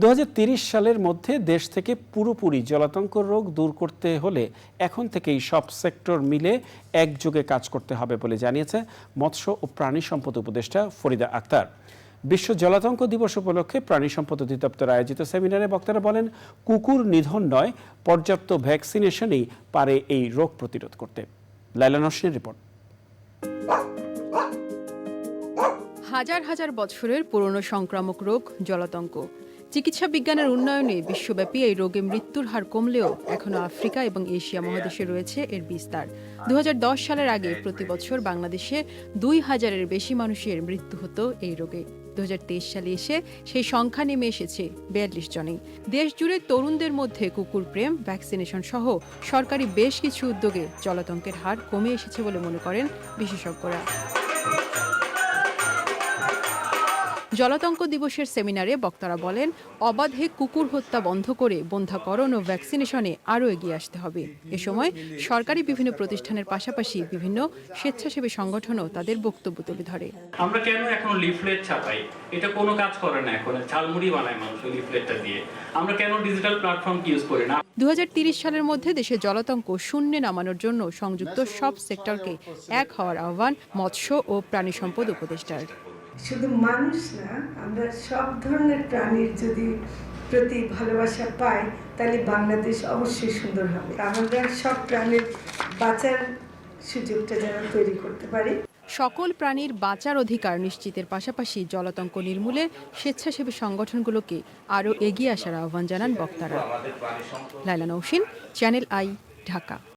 দু সালের মধ্যে দেশ থেকে পুরোপুরি জলাতঙ্ক রোগ দূর করতে হলে এখন থেকেই সব সেক্টর মিলে একযোগে কাজ করতে হবে বলে জানিয়েছে মৎস্য ও প্রাণী সম্পদ উপদেষ্টা ফরিদা আক্তার। বিশ্ব জলাতঙ্ক দিবস উপলক্ষে প্রাণী সম্পদ অধিদপ্তর আয়োজিত সেমিনারে বক্তারা বলেন, কুকুর নিধন নয়, পর্যাপ্ত ভ্যাকসিনেশনই পারে এই রোগ প্রতিরোধ করতে। লাইলা রিপোর্ট। হাজার হাজার বছরের পুরনো সংক্রামক রোগ জলাতঙ্ক। চিকিৎসা বিজ্ঞানের উন্নয়নে বিশ্বব্যাপী এই রোগে মৃত্যুর হার কমলেও এখনও আফ্রিকা এবং এশিয়া মহাদেশে রয়েছে এর বিস্তার। দু হাজার দশ সালের আগে প্রতি বছর বাংলাদেশে দুই হাজারের বেশি মানুষের মৃত্যু হতো এই রোগে। দু হাজার তেইশ সালে এসে সেই সংখ্যা নেমে এসেছে বিয়াল্লিশ জনে। দেশ জুড়ে তরুণদের মধ্যে কুকুর প্রেম ভ্যাকসিনেশন সহ সরকারি বেশ কিছু উদ্যোগে জলাতঙ্কের হার কমে এসেছে বলে মনে করেন বিশেষজ্ঞরা। জলাতঙ্ক দিবসের সেমিনারে বক্তারা বলেন অবাধে কুকুর হত্যা বন্ধ করে বন্ধাকরণ ও ভ্যাকসিনেশনে আরও এগিয়ে আসতে হবে। এ সময় সরকারি বিভিন্ন প্রতিষ্ঠানের পাশাপাশি বিভিন্ন স্বেচ্ছাসেবী সংগঠনও তাদের বক্তব্য তুলে ধরে। আমরা কেন এখন লিফলেট ছাপাই? এটা কোনো কাজ করে না এখন ঝালমুড়ি বানায় মানুষ লিফলেটটা দিয়ে। আমরা কেন ডিজিটাল প্ল্যাটফর্ম ইউজ করি না? দু সালের মধ্যে দেশে জলাতঙ্ক শূন্যে নামানোর জন্য সংযুক্ত সব সেক্টরকে এক হওয়ার আহ্বান মৎস্য ও প্রাণী সম্পদ উপদেষ্টার। শুধু মানুষ না আমরা সব ধরনের প্রাণীর যদি প্রতি ভালোবাসা পাই তাহলে বাংলাদেশ অবশ্যই সুন্দর হবে। আমরা সব প্রাণীর বাঁচার সুযোগটা যেন তৈরি করতে পারি। সকল প্রাণীর বাঁচার অধিকার নিশ্চিতের পাশাপাশি জলাতঙ্ক নির্মূলে স্বেচ্ছাসেবী সংগঠনগুলোকে আরও এগিয়ে আসার আহ্বান জানান বক্তারা। Laila Nousin channel I Dhaka.